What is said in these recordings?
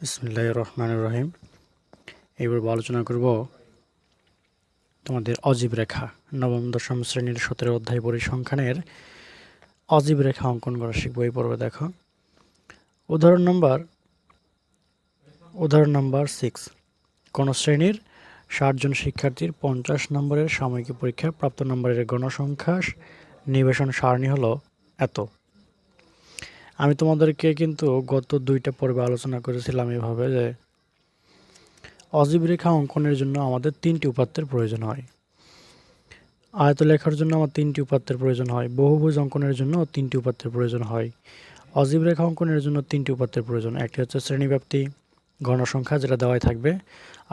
বিসমুল্লাহ রহমান রহিম এবার আলোচনা করব তোমাদের অজীব রেখা, নবম, দশম শ্রেণির সতেরো অধ্যায় পরিসংখ্যানের অজীব রেখা অঙ্কন করা শিখব এই পর্বে, দেখো। উদাহরণ নম্বর উদাহরণ নম্বর সিক্স কোনো শ্রেণির ষাটজন শিক্ষার্থীর পঞ্চাশ নম্বরের সাময়িক পরীক্ষায় প্রাপ্ত নম্বরের গণসংখ্যা নিবেশন সারণী হলো এত। আমি তোমাদেরকে কিন্তু গত দুইটা পর্বে আলোচনা করেছিলাম এভাবে যে অজীব রেখা অঙ্কনের জন্য আমাদের তিনটি উপাত্তের প্রয়োজন হয়। আয়ত লেখার জন্য আমার তিনটি উপাত্তের প্রয়োজন হয়। বহুভুজ অঙ্কনের জন্য তিনটি উপাত্তের প্রয়োজন হয়। অজীব রেখা অঙ্কনের জন্য তিনটি উপাত্তের প্রয়োজন। একটি হচ্ছে শ্রেণীব্যাপ্তি গণসংখ্যা যেটা দেওয়াই থাকবে।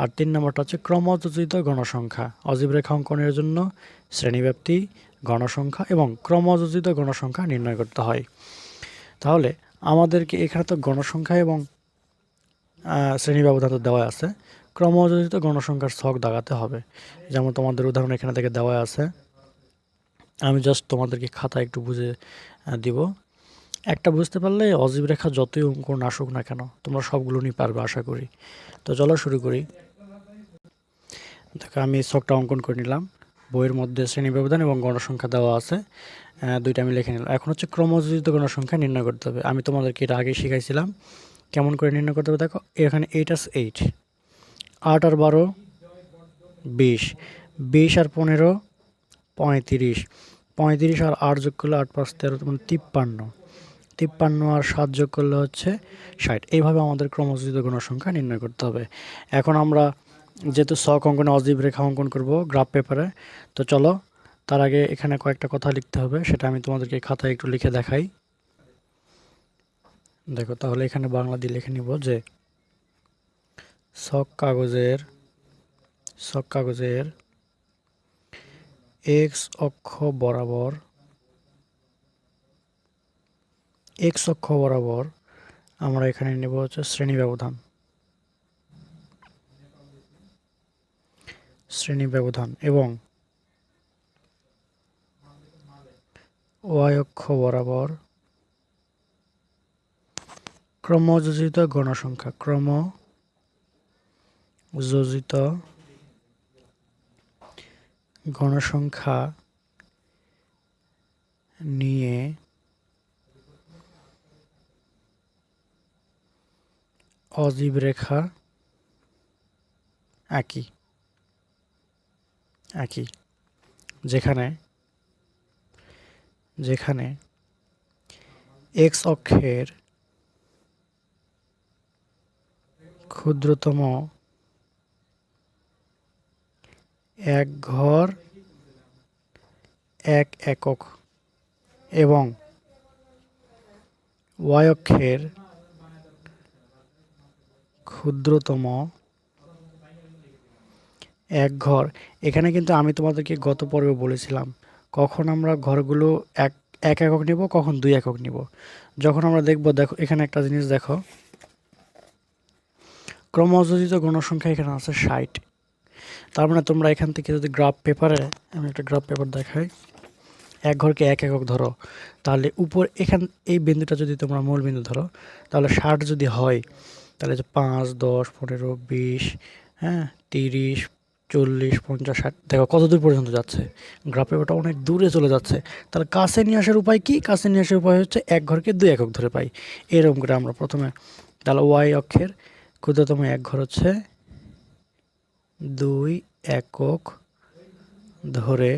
আর তিন নম্বরটা হচ্ছে ক্রমযোজিত গণসংখ্যা অজীব রেখা অঙ্কনের জন্য শ্রেণীব্যাপ্তি গণসংখ্যা এবং ক্রমযোজিত গণসংখ্যা নির্ণয় করতে হয়। তাহলে আমাদেরকে এখানে তো গণসংখ্যা এবং শ্রেণি ব্যবধান তো দেওয়া আছে। ক্রমযোজিত গণসংখ্যার ছক দাগাতে হবে। যেমন তোমাদের উদাহরণ এখানে থেকে দেওয়া আছে। আমি জাস্ট তোমাদেরকে খাতা একটু বুঝে দিব। একটা বুঝতে পারলে অজীব রেখা যতই অঙ্ক না আসুক না কেন, তোমরা সবগুলো নিয়ে পারবে আশা করি। তো চলো শুরু করি। দেখো, আমি ছকটা অঙ্কন করে নিলাম। বইয়ের মধ্যে শ্রেণি ব্যবধান এবং গণসংখ্যা দেওয়া আছে। দুইটা আমি লিখে নিলাম। এখন হচ্ছে ক্রমযোজিত গণসংখ্যা নির্ণয় করতে হবে। আমি তোমাদেরকে এটা আগে শিখাইছিলাম। কেমন করে নির্ণয় করতে হবে দেখো, এখানে এইট আস এইট আট আর বারো, বিশ। বিশ আর পনেরো, পঁয়ত্রিশ। পঁয়ত্রিশ আর আট যোগ করলে আট পাঁচ তেরো মানে তিপ্পান্ন। তিপ্পান্ন আর সাত যোগ করলে হচ্ছে ষাট। এইভাবে আমাদের ক্রমযোজিত গণসংখ্যা নির্ণয় করতে হবে। এখন আমরা যেহেতু শখ অঙ্কনে অজীব রেখা অঙ্কন করব গ্রাফ পেপারে তো চলো তার আগে এখানে কয়েকটা কথা লিখতে হবে, সেটা আমি তোমাদেরকে খাতায় একটু লিখে দেখাই। দেখো, তাহলে এখানে বাংলা দিয়ে লিখে নিব যে শখ কাগজের শখ কাগজের এক্স অক্ষ বরাবর এক্স অক্ষ বরাবর আমরা এখানে নেব হচ্ছে শ্রেণি ব্যবধান। শ্রেণি ব্যবধান এবং ওয়াই অক্ষ বরাবর ক্রমযোজিত গণসংখ্যা ক্রম যোজিত গণসংখ্যা নিয়ে অজীব রেখা একই। একই। যেখানে যেখানে এক্স অক্ষের ক্ষুদ্রতম এক ঘর এক একক এবং ওয়াই অক্ষের ক্ষুদ্রতম এক ঘর। এখানে কিন্তু আমি তোমাদেরকে গত পর্বে বলেছিলাম, কখন আমরা ঘরগুলো এক এক একক নিব, কখন দুই একক নিব। যখন আমরা দেখব, দেখো, এখানে একটা জিনিস দেখো। ক্রমযোজিত গণসংখ্যা এখানে আছে ষাট। তার মানে তোমরা এখান থেকে যদি গ্রাফ পেপারে আমি একটা গ্রাফ পেপার দেখাই, এক ঘরকে এক একক ধরো, তাহলে উপর এখান, এই বিন্দুটা যদি তোমরা মূল বিন্দু ধরো, তাহলে ষাট যদি হয়, তাহলে যে পাঁচ, দশ, পনেরো, বিশ হ্যাঁ তিরিশ চল্লিশ, পঞ্চাশ, ষাট। দেখো কত দূর পর্যন্ত যাচ্ছে। গ্রাফ ওটা অনেক দূরে চলে যাচ্ছে। তাহলে কাছে নিয়ে আসার উপায় কি? কাছে নিয়ে আসার উপায় হচ্ছে এক ঘরকে দুই একক ধরে পাই। এরকম করে আমরা প্রথমে, তাহলে ওয়াই অক্ষের ক্ষুদ্রতম এক ঘর হচ্ছে দুই একক ধরে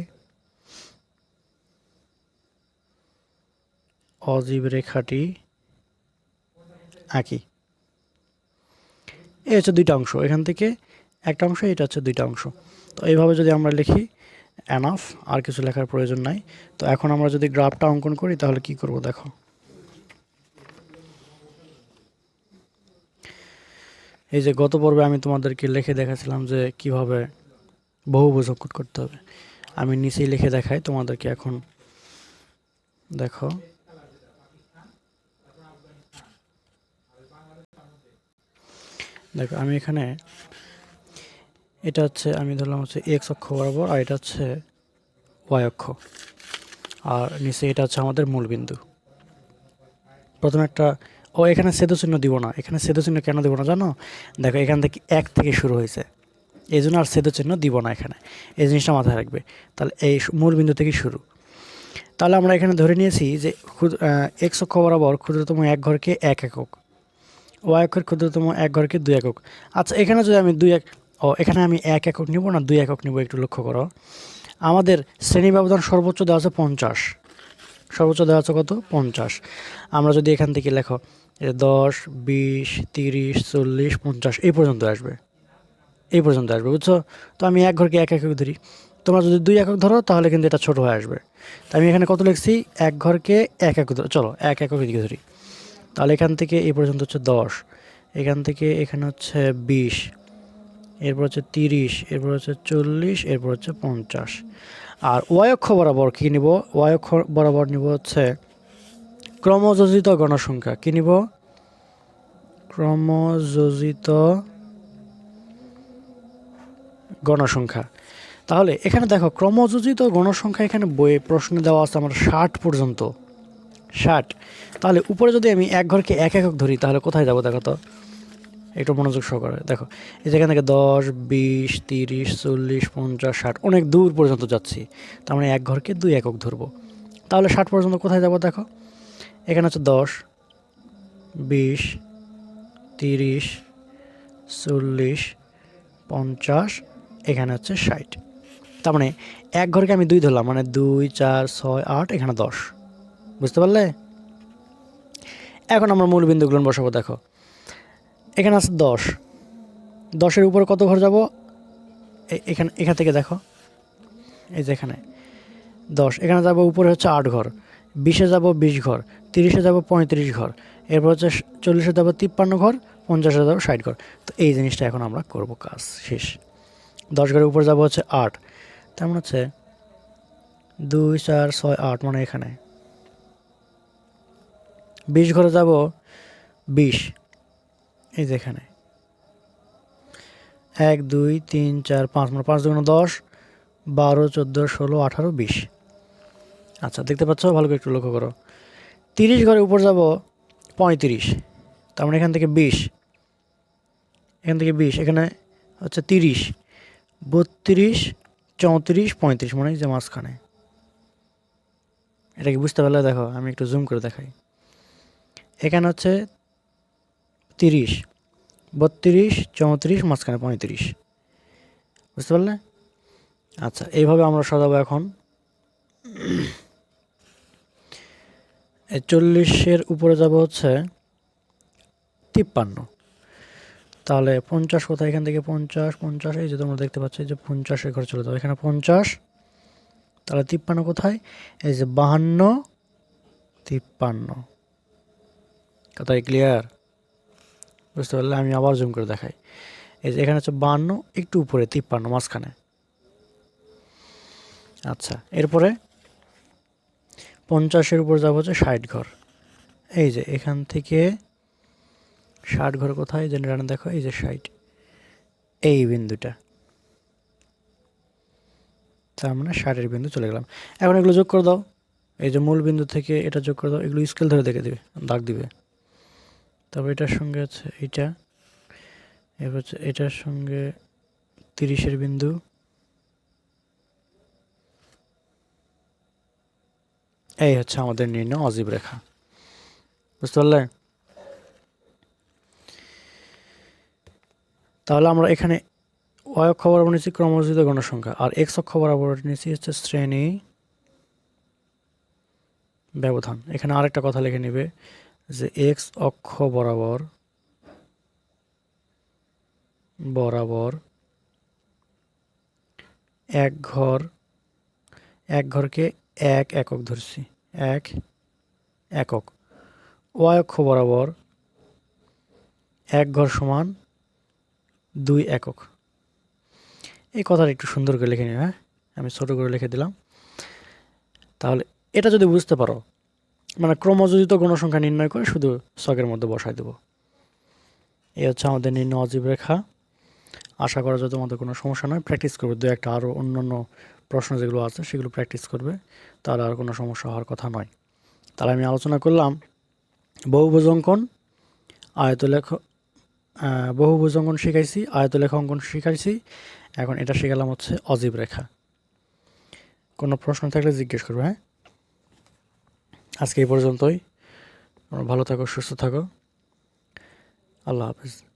অজীব রেখাটি আঁকি এই হচ্ছে দুইটা অংশ। এখান থেকে একটা অংশ, এটা হচ্ছে দুইটা অংশ। তো এইভাবে যদি আমরা লিখি অ্যানাফ আর কিছু লেখার প্রয়োজন নাই। তো এখন আমরা যদি গ্রাফটা অঙ্কন করি, তাহলে কি করব দেখো? এই যে গত পর্বে আমি তোমাদেরকে লিখে দেখাছিলাম যে কীভাবে বহুভুজ অঙ্কন করতে হবে। আমি নিচেই লিখে দেখাই তোমাদেরকে এখন। দেখো। দেখো, আমি এখানে এটা হচ্ছে আমি ধরলাম হচ্ছে এক্স অক্ষ বরাবর, আর এটা হচ্ছে ওয়াই অক্ষ। আর নিচে এটা হচ্ছে আমাদের মূল বিন্দু। প্রথমে একটা, ও এখানে সেতু চিহ্ন দিব না। এখানে সেতু চিহ্ন কেন দিব না জানো? দেখো, এখান থেকে এক থেকে শুরু হয়েছে। এই জন্য আর সেতু চিহ্ন দিব না এখানে। এই জিনিসটা মাথায় রাখবে। তাহলে এই মূল বিন্দু থেকে শুরু। তাহলে আমরা এখানে ধরে নিয়েছি যে এক্স অক্ষ বরাবর ক্ষুদ্রতম এক ঘরকে এক একক ওয়াই অক্ষের ক্ষুদ্রতম এক ঘরকে দুই একক। আচ্ছা এখানে যদি আমি দুই এক ও, এখানে আমি এক একক নিব না, দুই একক নিব একটু লক্ষ্য করো। আমাদের শ্রেণি ব্যবধান সর্বোচ্চ দেওয়া আছে পঞ্চাশ। সর্বোচ্চ দেওয়া আছে কত? পঞ্চাশ। আমরা যদি এখান থেকে লেখো দশ, বিশ, তিরিশ, চল্লিশ, পঞ্চাশ, এই পর্যন্ত আসবে। এই পর্যন্ত আসবে, বুঝছ? তো আমি এক ঘরকে এক একক ধরি। তোমরা যদি দুই একক ধরো, তাহলে কিন্তু এটা ছোট হয়ে আসবে। তো আমি এখানে কত লিখছি? এক ঘরকে এক একক ধরো। চলো, এক একক দিকে ধরি। তাহলে এখান থেকে এই পর্যন্ত হচ্ছে দশ। এখান থেকে এখানে হচ্ছে বিশ। এরপর হচ্ছে তিরিশ, এরপর হচ্ছে চল্লিশ, এরপর হচ্ছে পঞ্চাশ। আর ওয়াই অক্ষ বরাবর কী নিব? ওয়াই অক্ষ বরাবর নিব হচ্ছে ক্রমযোজিত গণসংখ্যা। কী নিব? ক্রমযোজিত গণসংখ্যা। তাহলে এখানে দেখো, ক্রমযোজিত গণসংখ্যা এখানে বইয়ে প্রশ্নে দেওয়া আছে আমার ষাট পর্যন্ত। ষাট। তাহলে উপরে যদি আমি এক ঘরকে এক একক ধরি, তাহলে কোথায় যাব দেখো তো? একটু মনোযোগ সহকারে। দেখো, এই যেখান থেকে দশ, বিশ, তিরিশ, চল্লিশ, পঞ্চাশ, ষাট, অনেক দূর পর্যন্ত যাচ্ছি। তার মানে এক ঘরকে দুই একক ধরবো। তাহলে ষাট পর্যন্ত কোথায় যাব দেখো? এখানে হচ্ছে দশ, বিশ, তিরিশ, চল্লিশ, পঞ্চাশ, এখানে হচ্ছে ষাট। তার মানে এক ঘরকে আমি দুই ধরলাম মানে দুই, চার, ছয়, আট, এখানে দশ। বুঝতে পারলে? এখন আমরা মূল বিন্দুগুলো বসাবো, দেখো। এখানে আছে দশ। দশের উপরে কত ঘর যাব? এখানে, এখান থেকে দেখো। এই যে এখানে। দশ। এখানে যাব উপরে হচ্ছে আট ঘর। বিশে যাব বিশ ঘর। তিরিশে যাব পঁয়ত্রিশ ঘর। এরপর হচ্ছে চল্লিশে যাব তিপ্পান্ন ঘর, পঞ্চাশে যাব ষাট ঘর। তো এই জিনিসটা এখন আমরা করব কাজ শেষ। দশ ঘরের উপর যাব হচ্ছে আট। তেমন হচ্ছে দুই, চার, ছয়, আট মানে এখানে। বিশ ঘরে যাব বিশ। এই যে এখানে। এক, দুই, তিন, চার, পাঁচ মানে পাঁচ দুগুণ দশ, বারো, চোদ্দ, ষোলো, আঠারো, বিশ। আচ্ছা দেখতে পাচ্ছ? ভালো করে একটু লক্ষ্য করো। তিরিশ ঘরের উপর যাব পঁয়ত্রিশ। তার মানে এখান থেকে বিশ। এখান থেকে বিশ। এখানে হচ্ছে তিরিশ। বত্রিশ, চৌত্রিশ, পঁয়ত্রিশ মানে যে মাঝখানে। এটা কি বুঝতে পারলে? দেখো, আমি একটু জুম করে দেখাই। এখানে হচ্ছে তিরিশ বত্রিশ, চৌত্রিশ, মাঝখানে পঁয়ত্রিশ। বুঝতে পারলে? আচ্ছা এইভাবে আমরা সাজাবো এখন। চল্লিশের উপরে যাব হচ্ছে তিপ্পান্ন। তাহলে পঞ্চাশ কোথায়? এখান থেকে পঞ্চাশ পঞ্চাশ, এই যে তোমরা দেখতে পাচ্ছ যে পঞ্চাশের ঘরে চলে যাব। এখানে পঞ্চাশ, তাহলে তিপ্পান্ন কোথায়? এই যে বাহান্ন, তিপ্পান্ন। কোথায় ক্লিয়ার বুঝতে পারলে আমি আবার জুম করে দেখাই। এই যে এখানে হচ্ছে বান্ন, একটু উপরে, তিপ্পান্ন, মাঝখানে। আচ্ছা এরপরে পঞ্চাশের উপর যাব হচ্ছে ষাট ঘর। এই যে এখান থেকে ষাট ঘর কোথায়? যে রানে দেখো, এই যে ষাট। এই বিন্দুটা। তার মানে ষাটের বিন্দু চলে গেলাম। এখন এগুলো যোগ করে দাও। এই যে মূল বিন্দু থেকে এটা যোগ করে দাও। এগুলো স্কেল ধরে দেখে দিবে, দাগ দিবে। তারপর এটার সঙ্গে আছে এইটা। এবার হচ্ছে এটার সঙ্গে তিরিশের বিন্দু। এই হচ্ছে আমাদের নির্ণয়, অজীব রেখা। বুঝতে পারলে? তাহলে আমরা এখানে ওয়াই অক্ষ বরাবর নিচ্ছি ক্রমযোজিত গণসংখ্যা আর এক্স অক্ষ বরাবর নিচ্ছি হচ্ছে শ্রেণি ব্যবধান। এখানে আরেকটা কথা লিখে নিবে। যে এক্স অক্ষ বরাবর বরাবর এক ঘর, এক ঘরকে এক একক ধরছি, এক একক। ওয়াই অক্ষ বরাবর এক ঘর সমান দুই একক। এই কথাটা একটু সুন্দর করে লিখে নিন হ্যাঁ? আমি ছোটো করে লিখে দিলাম। তাহলে এটা যদি বুঝতে পারো মানে ক্রমযোজিত গণসংখ্যা নির্ণয় করে শুধু শখের মধ্যে বসাই দেব। এই হচ্ছে আমাদের নির্ণয় অজীব রেখা। আশা করা যায় তোমাদের কোনো সমস্যা নয়। প্র্যাকটিস করবে। দু একটা আরও অন্য অন্য প্রশ্ন যেগুলো আছে, সেগুলো প্র্যাকটিস করবে। তাহলে আর কোনো সমস্যা হওয়ার কথা নয়। তাহলে আমি আলোচনা করলাম বহুভুজ অঙ্কন। আয়তলেখ বহুভুজ অঙ্কন শিখাইছি, আয়তলেখ অঙ্কন শিখাইছি। এখন এটা শিখালাম হচ্ছে অজীব রেখা। কোনো প্রশ্ন থাকলে জিজ্ঞেস করবে হ্যাঁ? আজকে এই পর্যন্তই। ভালো থাকো সুস্থ থাকো। আল্লাহ হাফিজ।